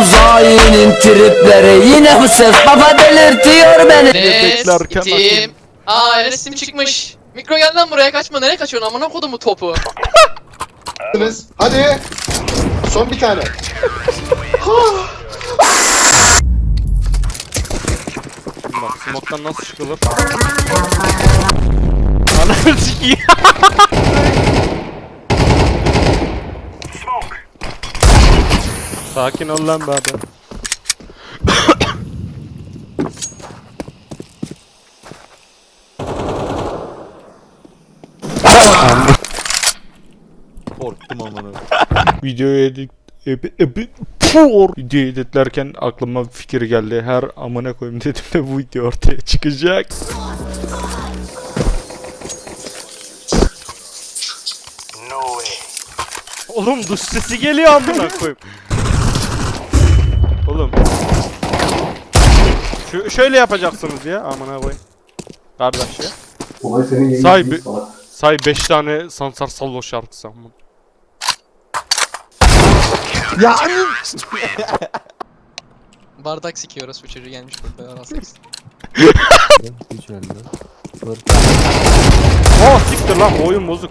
Uzayının tripleri yine bu ses baba delirtiyor beni. İtim. Aa Enes tim çıkmış. Mikro gel lan buraya kaçma nereye kaçıyorsun amına kodumu topu. Hadi. Son bir tane. Bak nasıl çıkılır? Ananı sikeyim. Sakin ol lan be adam. Korktum amına. Videoyu edit epi epi Puh! Videoyu editlerken aklıma bir fikir geldi. Her amına koyayım dedim de bu video ortaya çıkacak. Oğlum duş sesi geliyor amına koyayım. Oğlum. Şu, şöyle yapacaksınız ya amına koyayım. Kardeş ya. Olay senin yayın Say bir-. Say 5 tane Sansar Salvo şarkısı amına. Bardak sikiyoruz bu çocuğu gelmiş burada arası. Oh siktir lan bu oyun bozuk.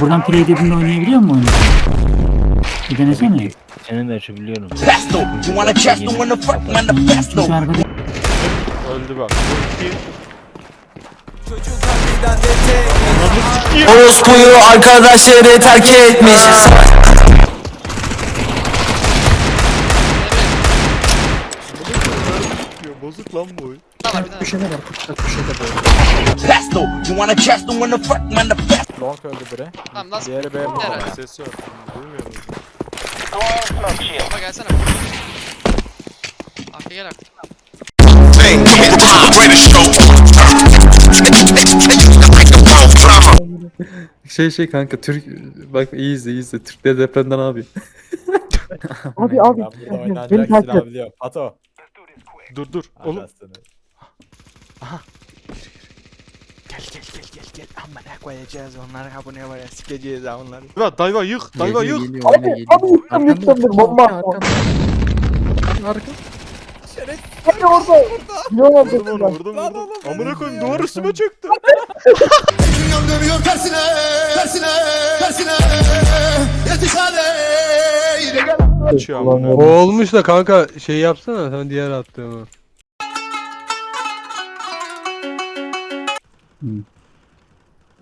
Buradan play dediğinde oynayabiliyor mu oyunu? Bir denesene. Senin de şu biliyorum. You wanna check the one the fuck manifesto. Kimse arkada Öldü bak. Orospuyu arkadaşları terk etmiş. Bozuk lan bu oyun. Valla bir tane. Pesto. You wanna the one the fuck manifesto. Long öldü biri. Tamam nasıl? Diğeri B Herhalde. Ses yok. Duymuyor musun? Ama gelsene. Arka gel artık. Şey şey kanka Türk bak iyi izle iyi izle Türkler depremden abi. Abi abi. Ben burada oynanacak silah. Pato. Dur dur. Oğlum. Anasını. Gel gel gel gel gel. Amına koyacağız onları abone var sikeceğiz ha onları. Dayva dayva yık. Dayva yık. Geliyor. Abi yıktım yıktım bomba. Arkan. Arkan. Vurdum onu vurdum vurdum. Amına koyayım duvar üstüme çöktü. Dünyam dönüyor tersine, tersine, tersine. Yetiş. O olmuş da kanka şey yapsana sen diğer attığımı.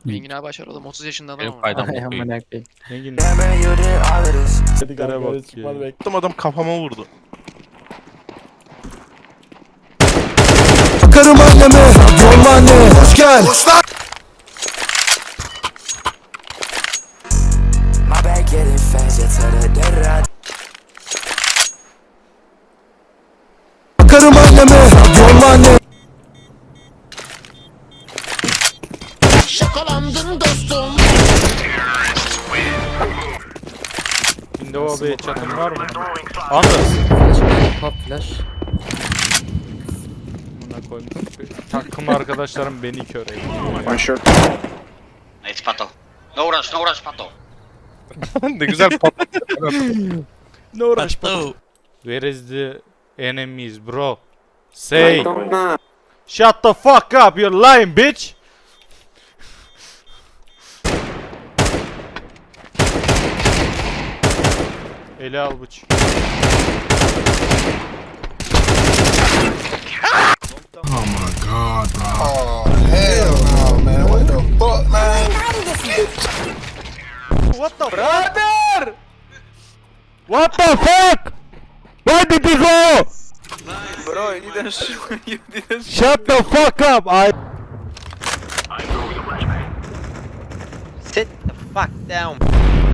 Engin abi oğlum 30 yaşında adam Benim ama. faydam Ay yok. benim. amına koyayım. Engin. Bak ya. bek. adam kafama vurdu. Bakarım anneme. Yorma anne. Hoş gel. Bakarım anneme. Yorma anne. Şakalandın dostum. Windows B çatın var mı? Anders. Top flash. Amına koyayım. Takım arkadaşlarım beni kör ediyor. It's Pato. No rush, no rush Pato. ne güzel patladı. Ne uğraş Where is the enemies bro? Say. Shut the fuck up, you're lying bitch. Eli al bıç. Hell no, man. What the fuck, man? What the brother? What the fuck? Where did you go? Bro, you didn't shoot. You didn't Shut the fuck up. I Sit the fuck down.